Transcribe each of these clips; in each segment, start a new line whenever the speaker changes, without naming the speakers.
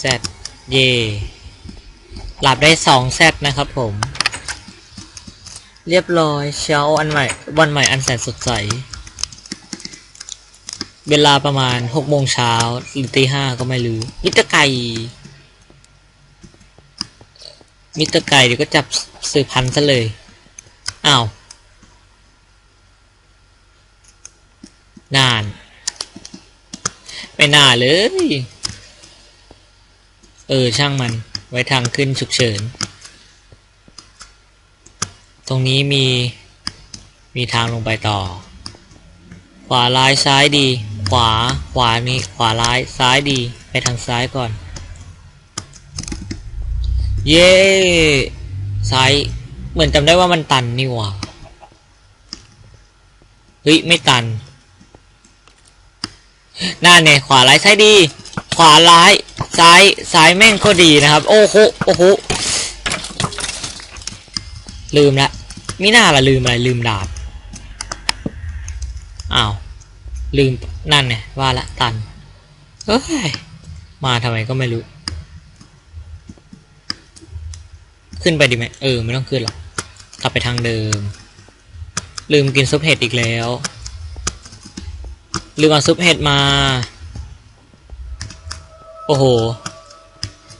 แซดเย่หลับได้สองแซดนะครับผม เรียบร้อยเช้าอันใหม่วันใหม่อันแสนสดใส เวลาประมาณหกโมงเช้าหรือตีห้าก็ไม่รู้มิตรไก่มิตรไก่เดี๋ยวก็จับสืบพันธุ์ซะเลย อ้าว นาน ไม่น่าเลย เออ ช่างมัน ไว้ทางขึ้นฉุกเฉิน ตรงนี้มี มีทางลงไปต่อ ขวาร้ายซ้ายดี ขวา ขวานี้ ขวาร้ายซ้ายดี ไปทางซ้ายก่อน เย้ซ้าย เหมือนจำได้ว่ามันตันนี่หว่า เฮ้ย ไม่ตันหน้าเนี่ยขวาร้ายซ้ายดี ขวาร้าย ซ้ายซ้ายแม่งก็ดีนะครับ โอ้โหโอ้โหลืมละมิน่าละลืมอะไรลืมดาบอ้าวลืมนั่นไงว่าละตันเฮ้ยมาทำไมก็ไม่รู้ ขึ้นไปดีไหมเออไม่ต้องขึ้นหรอกกลับไปทางเดิม ลืมกินซุปเห็ดอีกแล้ว ลืมเอาซุปเห็ดมา โอ้โห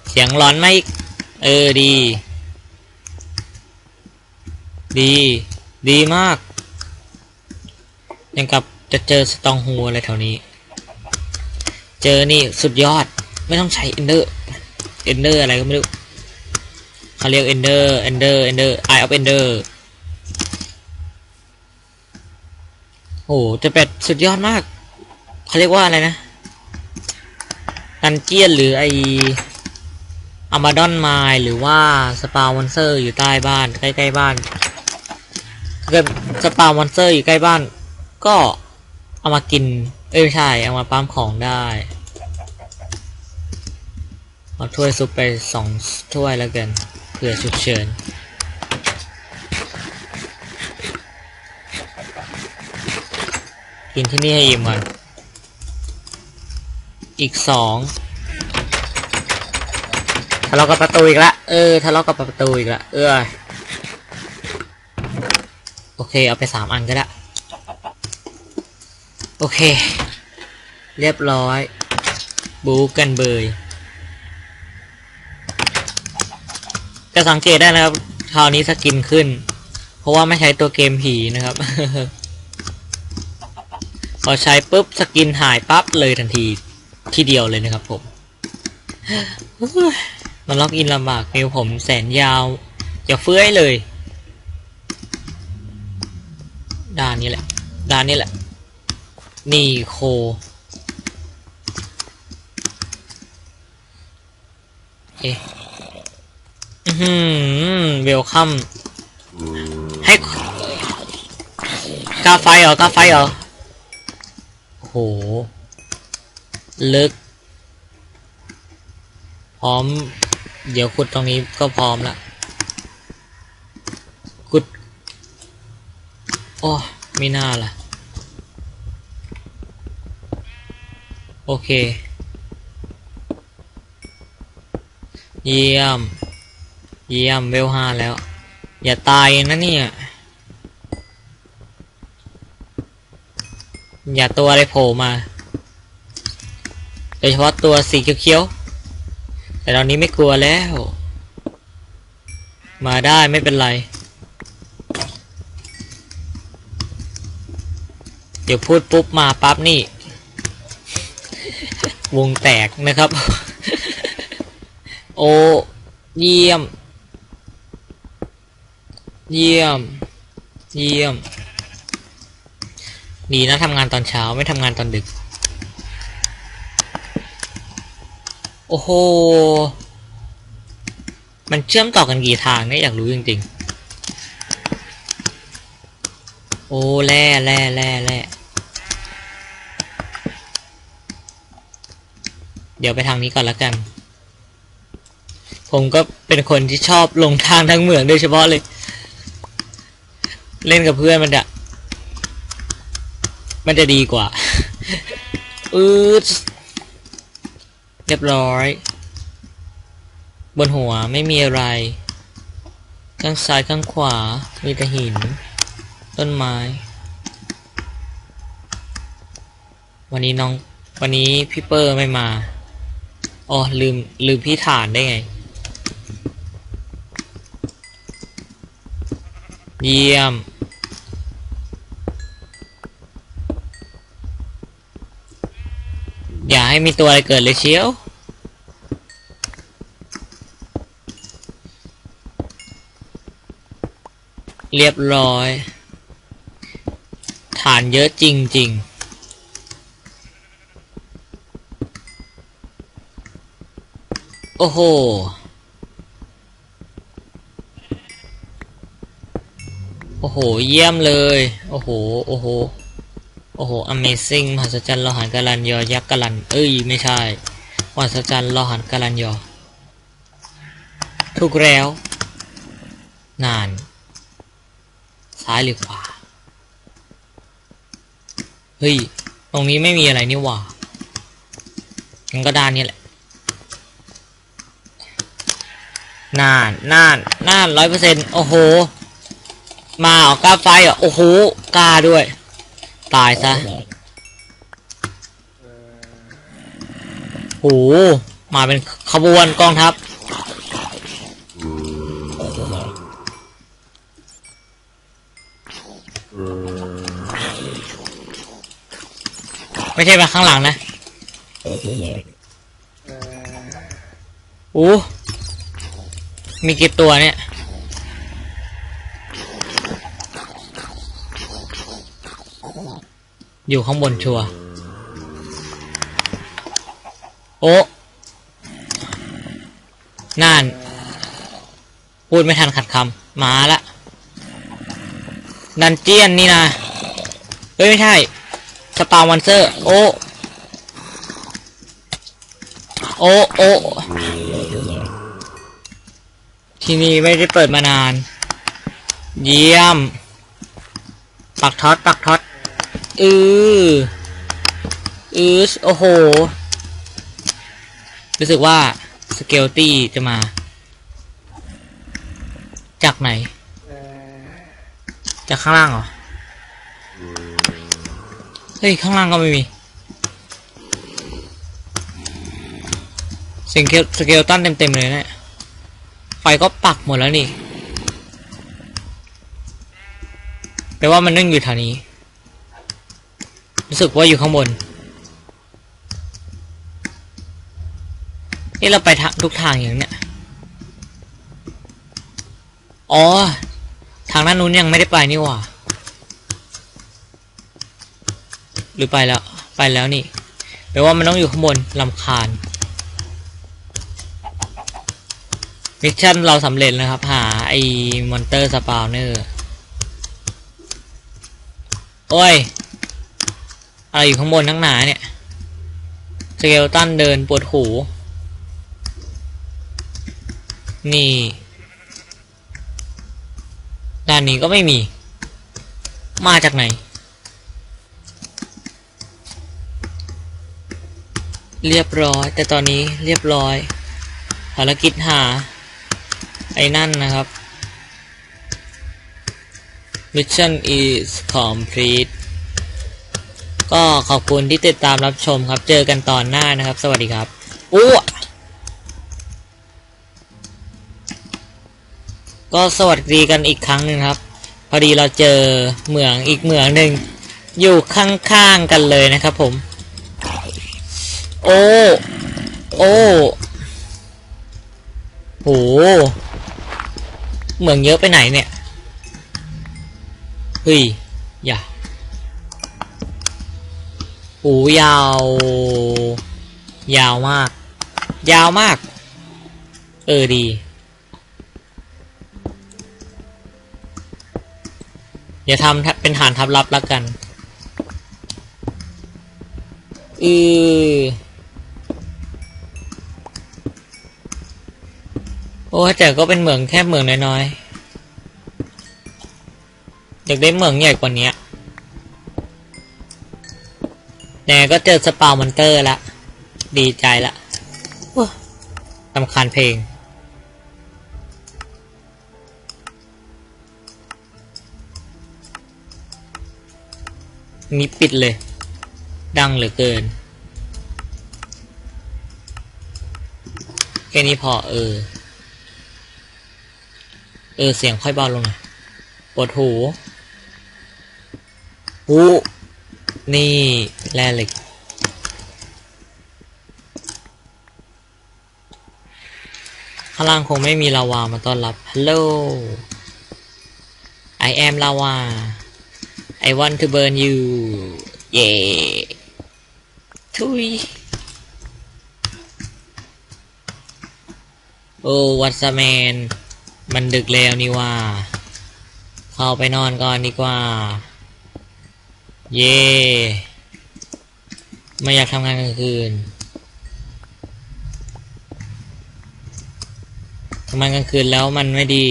เสียงร้อนไหมเออดี ดี ดีมาก ยังกับจะเจอสตองฮูอะไรแถวนี้ เจอนี่สุดยอด ไม่ต้องใช้เอนเดอร์ เอนเดอร์อะไรก็ไม่รู้เขาเรียกเอนเดอร์ เอนเดอร์ เอนเดอร์ eye of ender โอ้โหจะเป็ดสุดยอดมาก เขาเรียกว่าอะไรนะ ดันเจียนหรือไออามาดอนไมล์หรือว่าสปาวอนเซอร์อยู่ใต้บ้านใกล้ๆบ้านเกิดสปาวอนเซอร์อยู่ใกล้บ้าน ก็เอามากิน เอ้ยไม่ใช่ เอามาปั๊มของได้เอาถ้วยซุปไปสองถ้วยแล้วกันเผื่อฉุกเฉินกินที่นี่ให้อิ่มก่อน อีกสองทะเลาะกับประตูอีกละ เออทะเลาะกับประตูอีกละ เออ โอเค เอาไปสามอันก็ได้ โอเค เรียบร้อย บูกันเบยจะสังเกตได้นะครับ คราวนี้สกินขึ้น เพราะว่าไม่ใช้ตัวเกมผีนะครับ พอใช้ปุ๊บสกินหายปั๊บเลยทันที ที่เดียวเลยนะครับผมมันล็อกอินลำบากมิวผมแสนยาวจะเฟื้อยเลย ด้านนี้แหละ ด้านนี้แหละ นี่โค เอ๊ะอือหือเวลคัมให้กาไฟเหรอกาไฟเหรอโห ลึก พร้อม เดี๋ยวขุดตรงนี้ก็พร้อมละขุด โอ้ไม่น่าล่ะ โอเค เยี่ยม เยี่ยมเวลห้าแล้ว อย่าตายนะเนี่ยอย่าตัวอะไรโผล่มา โดยเฉพาะตัวสีเขียวๆ แต่ตอนนี้ไม่กลัวแล้ว มาได้ไม่เป็นไร เดี๋ยวพูดปุ๊บมาปั๊บนี่ วงแตกนะครับ โอ้เยี่ยม เยี่ยม เยี่ยม ดีนะทำงานตอนเช้าไม่ทำงานตอนดึก โอ้โห มันเชื่อมต่อกันกี่ทางเนี่ยอยากรู้จริงๆ โอ้แร่แร่แร่แร่เดี๋ยวไปทางนี้ก่อนละกัน ผมก็เป็นคนที่ชอบลงทางทั้งเหมืองโดยเฉพาะเลย เล่นกับเพื่อนมันจะมันจะดีกว่า อืด เรียบร้อย บนหัวไม่มีอะไร ข้างซ้ายข้างขวา มีแต่หิน ต้นไม้ วันนี้น้องวันนี้พี่เปอร์ไม่มา อ๋อ ลืม ลืมพี่ฐานได้ไง เยี่ยม ให้มีตัวอะไรเกิดเลยเชียว เรียบร้อย ฐานเยอะจริง ๆโอ้โห โอ้โห เยี่ยมเลย โอ้โห โอ้โห อ้โห Amazing มหัศจรรย์ลอหันกาลันยอยักษ์กาลัน เอ้ย ไม่ใช่มหัศจรรย์ลอหันกาลันยอ ถูกแล้ว นาน ซ้ายหรือขวา เฮ้ย ตรงนี้ไม่มีอะไรนี่หว่างั้นก็ด้านนี้แหละ นาน นาน นานร้อยเปอร์เซ็นต์โอ้โห มาเหรอกล้าไฟเหรอโอ้โหกล้าด้วย ตายซะโหมาเป็นขบวนกองทัพไม่ใช่มาข้างหลังนะโอ้มีกี่ตัวเนี่ย อยู่ข้างบนชัวโอ้น่าน พูดไม่ทันขัดคำมาละ ดันเจียนนี่นะเฮ้ย ไม่ใช่ สปาวันเซอร์ โอ้ โอ้ โอ้ ที่นี่ไม่ได้เปิดมานาน เยี่ยม ปักท็อต ปักท็อต อืออือโอ้โห รู้สึกว่าสเกลตี้จะมา จากไหน จากข้างล่างเหรอ เฮ้ย ข้างล่างก็ไม่มีสิ่งเกลสเกลตันเต็มๆเลยเนะี่ยไฟก็ปักหมดแล้วนี่แปลว่ามันนึ่งอยู่แถวนี้ รู้สึกว่าอยู่ข้างบน นี่เราไปทุกทางอย่างเนี้ย อ๋อ ทางด้านนู้นยังไม่ได้ไปนี่หว่า หรือไปแล้ว ไปแล้วนี่แปลว่ามันต้องอยู่ข้างบนลำคาญ มิชชั่นเราสำเร็จแล้วครับ หาไอ้มอนเตอร์สปาวเนอร์ โอ้ย อะไรอยู่ข้างบนทั้งหนาเนี่ย สเกลตันเดินปวดหู นี่ ด้านนี้ก็ไม่มี มาจากไหน เรียบร้อย แต่ตอนนี้เรียบร้อย ภารกิจหา ไอ้นั่นนะครับ Mission is complete ก็ขอบคุณที่ติดตามรับชมครับ เจอกันตอนหน้านะครับ สวัสดีครับอู้ก็สวัสดีกันอีกครั้งหนึ่งครับ พอดีเราเจอเหมืองอีกเหมืองหนึ่งอยู่ข้างๆกันเลยนะครับผม โอ้ โอ้โหเหมืองเยอะไปไหนเนี่ยเฮ้ย โอ้ยาว ยาวมาก ยาวมาก เออดี เดี๋ยวทำเป็นฐานทับลับแล้วกันอือโอ้แต่ก็เป็นเหมืองแค่เหมืองน้อยๆอยากได้เหมืองใหญ่กว่านี้ แน่ก็เจอสปาวมอนเตอร์ละ ดีใจละสำคัญเพลง นี่ปิดเลย ดังเหลือเกิน แค่นี้พอเออ เออ เสียงค่อยเบาลงหน่อยปวดหูหูนี่ แร่เหล็ก ข้างล่างคงไม่มีลาวามาต้อนรับ ฮัลโหล I am lava I want to burn you เย่ทุย โอ้วัตสแมน มันดึกแล้วนี่ว่า เข้าไปนอนก่อนดีกว่า เย่ ไม่อยากทำงานกลางคืนทำงานกลางคืนแล้วมันไม่ดี